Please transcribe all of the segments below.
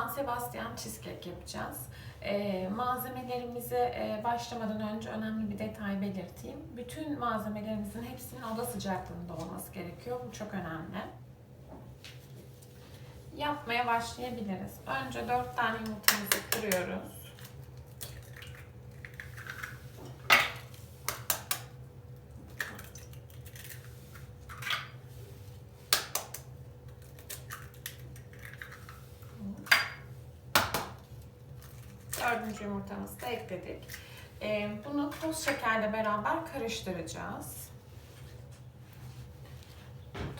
San Sebastian cheesecake yapacağız. Ee, malzemelerimize e, başlamadan önce önemli bir detay belirteyim. Bütün malzemelerimizin hepsinin oda sıcaklığında olması gerekiyor. Bu çok önemli. Yapmaya başlayabiliriz. Önce 4 tane yumurtamızı kırıyoruz. Dördüncü yumurtamızı da ekledik. Ee, bunu toz şekerle beraber karıştıracağız.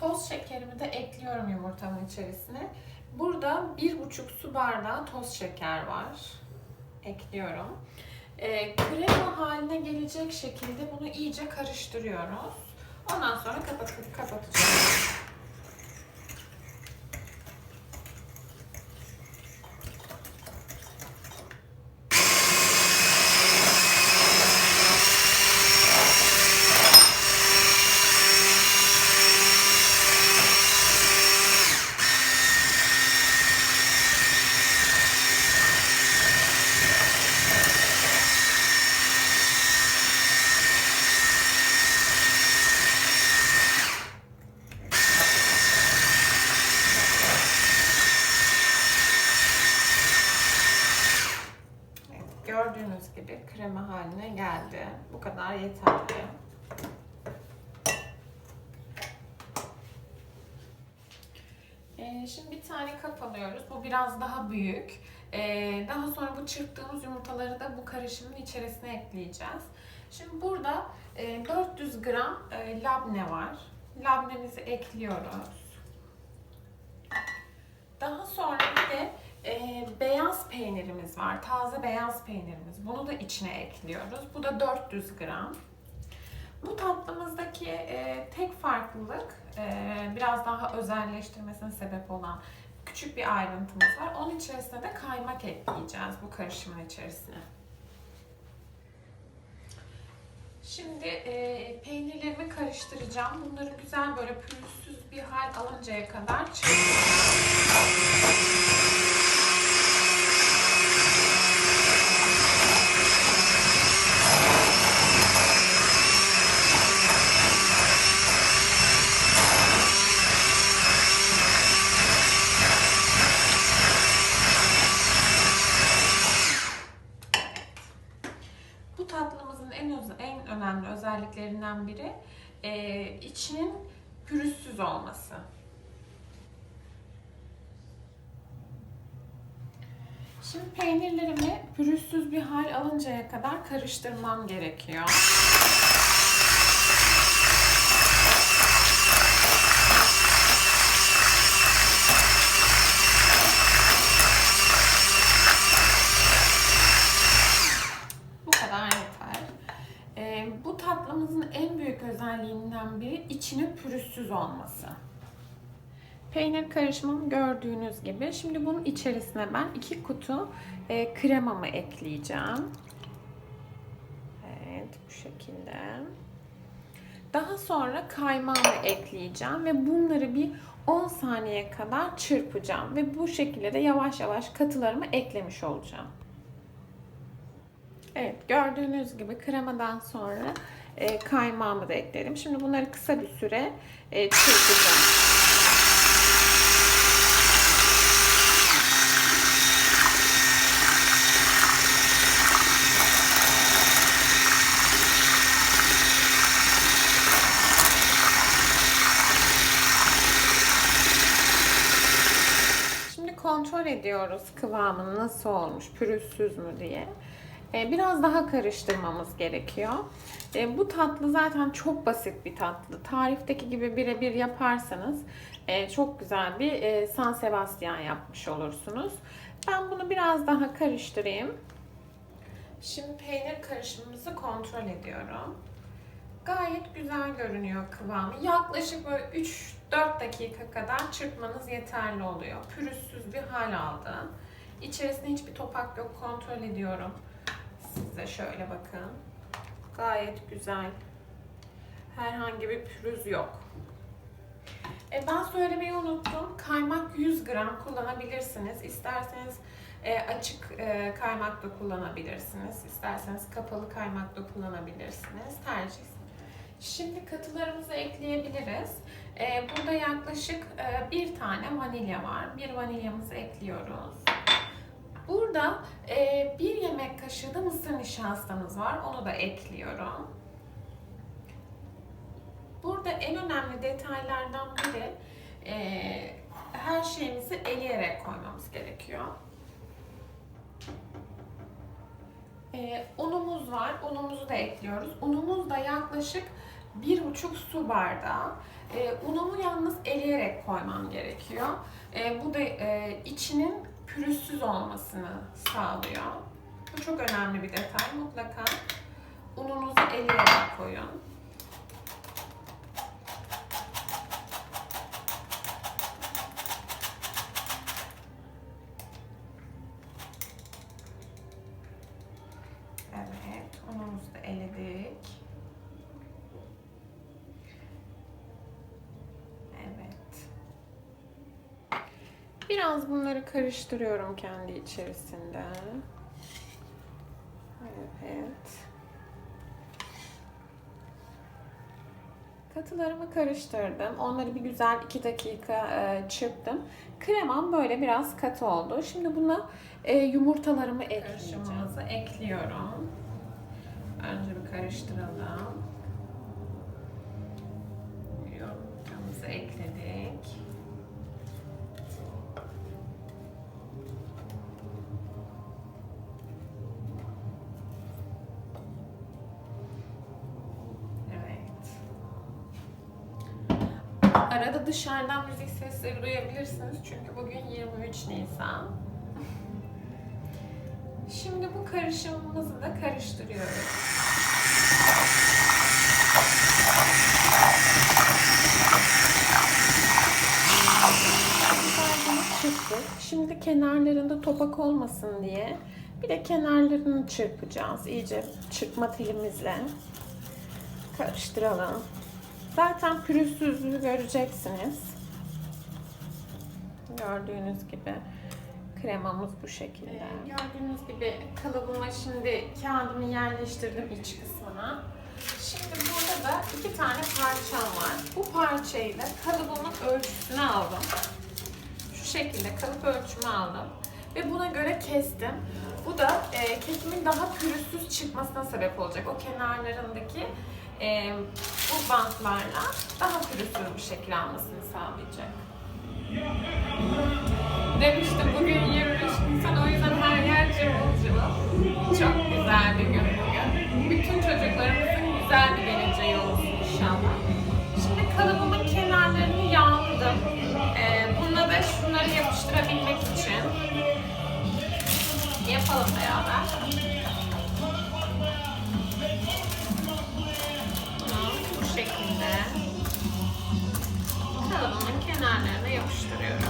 Toz şekerimi de ekliyorum yumurtamın içerisine. Burada bir buçuk su bardağı toz şeker var. Ekliyorum. Ee, krema haline gelecek şekilde bunu iyice karıştırıyoruz. Ondan sonra kapatıp kapatacağız. Evet, gördüğünüz gibi krema haline geldi. Bu kadar yeterli. Ee, şimdi bir tane kap alıyoruz. Bu biraz daha büyük. Ee, daha sonra bu çırptığımız yumurtaları da bu karışımın içerisine ekleyeceğiz. Şimdi burada e, 400 gram e, labne var. Labnemizi ekliyoruz. Daha sonra e, beyaz peynirimiz var. Taze beyaz peynirimiz. Bunu da içine ekliyoruz. Bu da 400 gram. Bu tatlımızdaki e, tek farklılık e, biraz daha özelleştirmesine sebep olan küçük bir ayrıntımız var. Onun içerisine de kaymak ekleyeceğiz bu karışımın içerisine. Şimdi e, peynirlerimi karıştıracağım. Bunları güzel böyle pürüzsüz bir hal alıncaya kadar çırpacağım. Bu tatlımızın en öz- en önemli özelliklerinden biri e, içinin pürüzsüz olması. Şimdi peynirlerimi pürüzsüz bir hal alıncaya kadar karıştırmam gerekiyor. Bu kadar yeter. Ee, bu tatlımızın en büyük özelliğinden biri içinin pürüzsüz olması. Peynir karışımımı gördüğünüz gibi. Şimdi bunun içerisine ben iki kutu e, kremamı ekleyeceğim. Evet bu şekilde. Daha sonra kaymağımı ekleyeceğim ve bunları bir 10 saniye kadar çırpacağım ve bu şekilde de yavaş yavaş katılarımı eklemiş olacağım. Evet gördüğünüz gibi kremadan sonra e, kaymağımı da ekledim. Şimdi bunları kısa bir süre e, çırpacağım. Şimdi kontrol ediyoruz kıvamı nasıl olmuş, pürüzsüz mü diye. Ee, Biraz daha karıştırmamız gerekiyor. Ee, Bu tatlı zaten çok basit bir tatlı. Tarifteki gibi birebir yaparsanız e, çok güzel bir e, San Sebastian yapmış olursunuz. Ben bunu biraz daha karıştırayım. Şimdi peynir karışımımızı kontrol ediyorum. Gayet güzel görünüyor kıvamı. Yaklaşık böyle 3-4 dakika kadar çırpmanız yeterli oluyor. Pürüzsüz bir hal aldı. İçerisinde hiçbir topak yok. Kontrol ediyorum. Size şöyle bakın. Gayet güzel. Herhangi bir pürüz yok. E, ben söylemeyi unuttum. Kaymak 100 gram kullanabilirsiniz. İsterseniz e, açık e, kaymak da kullanabilirsiniz. İsterseniz kapalı kaymak da kullanabilirsiniz. Tercih. Şimdi katılarımızı ekleyebiliriz. E, burada yaklaşık e, bir tane vanilya var. Bir vanilyamızı ekliyoruz. Burada e, bir yemek kaşığı da mısır nişastamız var. Onu da ekliyorum. Burada en önemli detaylardan biri e, her şeyimizi eleyerek koymamız gerekiyor. E, unumuz var. Unumuzu da ekliyoruz. Unumuz da yaklaşık bir buçuk su bardağı. E, unumu yalnız eleyerek koymam gerekiyor. E, bu da e, içinin pürüzsüz olmasını sağlıyor. Bu çok önemli bir detay. Mutlaka ununuzu eleyerek koyun. Evet, unumuzu da eledik. Evet. Biraz bunları karıştırıyorum kendi içerisinde. Evet. Katılarımı karıştırdım. Onları bir güzel 2 dakika e, çırptım. Kremam böyle biraz katı oldu. Şimdi buna e, yumurtalarımı ekleyeceğim. ekliyorum. Önce bir karıştıralım. Yumurtamızı ekledik. Arada dışarıdan müzik sesleri duyabilirsiniz çünkü bugün 23 Nisan. Şimdi bu karışımımızı da karıştırıyoruz. Çırptık. Şimdi kenarlarında topak olmasın diye bir de kenarlarını çırpacağız. İyice çırpma telimizle karıştıralım. Zaten pürüzsüzlüğü göreceksiniz. Gördüğünüz gibi kremamız bu şekilde. Ee, gördüğünüz gibi kalıbıma şimdi kağıdımı yerleştirdim iç kısmına. Şimdi burada da iki tane parçam var. Bu parçayı da kalıbımın ölçüsüne aldım. Şu şekilde kalıp ölçümü aldım. Ve buna göre kestim. Bu da e, kesimin daha pürüzsüz çıkmasına sebep olacak. O kenarlarındaki e, bantlarla daha pürüzsüz bir şekil almasını sağlayacak. Demiştim bugün 23 Nisan o yüzden her yer cıvıl cıvıl. Çok güzel bir gün bugün. Bütün çocuklarımızın güzel bir geleceği olsun inşallah. Şimdi kalıbımın kenarlarını yağladım. Ee, bununla da şunları yapıştırabilmek için yapalım beraber. Yapıştırıyorum.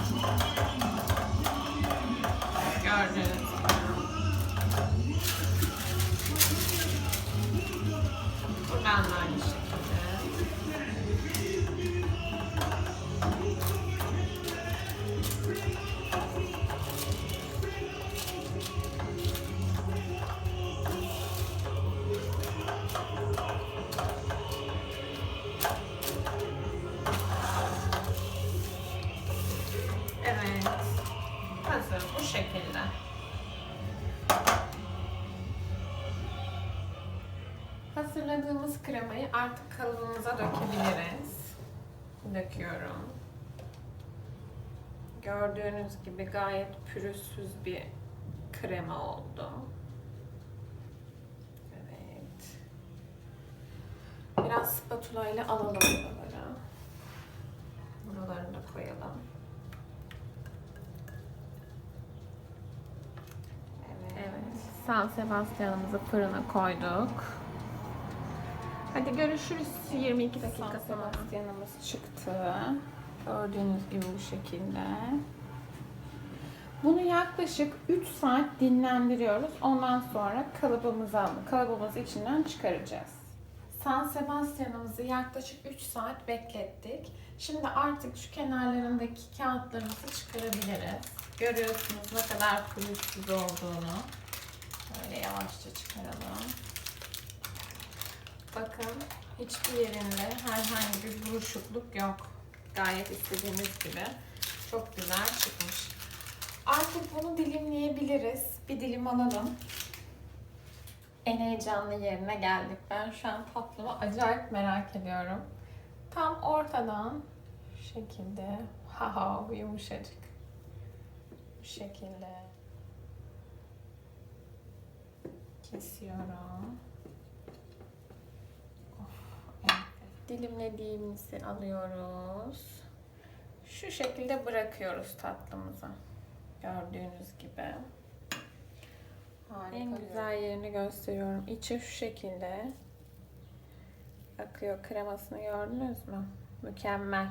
Hazırladığımız kremayı artık kalıbımıza dökebiliriz. Döküyorum. Gördüğünüz gibi gayet pürüzsüz bir krema oldu. Evet. Biraz spatula ile alalım buraları. Buralarını da koyalım. Evet. San Sebastian'ımızı fırına koyduk. Hadi görüşürüz 22 dakika sonra. Sebastian'ımız çıktı. Gördüğünüz gibi bu şekilde. Bunu yaklaşık 3 saat dinlendiriyoruz. Ondan sonra kalıbımızı alıp kalıbımızı içinden çıkaracağız. San Sebastian'ımızı yaklaşık 3 saat beklettik. Şimdi artık şu kenarlarındaki kağıtlarımızı çıkarabiliriz. Görüyorsunuz ne kadar pürüzsüz olduğunu. Böyle yavaşça çıkaralım. Bakın hiçbir yerinde herhangi bir buruşukluk yok. Gayet istediğimiz gibi. Çok güzel çıkmış. Artık bunu dilimleyebiliriz. Bir dilim alalım. En heyecanlı yerine geldik. Ben şu an tatlımı acayip merak ediyorum. Tam ortadan şu şekilde haha yumuşacık. Bu şekilde kesiyorum. Evet. Dilimlediğimizi alıyoruz. Şu şekilde bırakıyoruz tatlımızı. Gördüğünüz gibi. en güzel yerini gösteriyorum. İçi şu şekilde. Akıyor kremasını gördünüz mü? Mükemmel.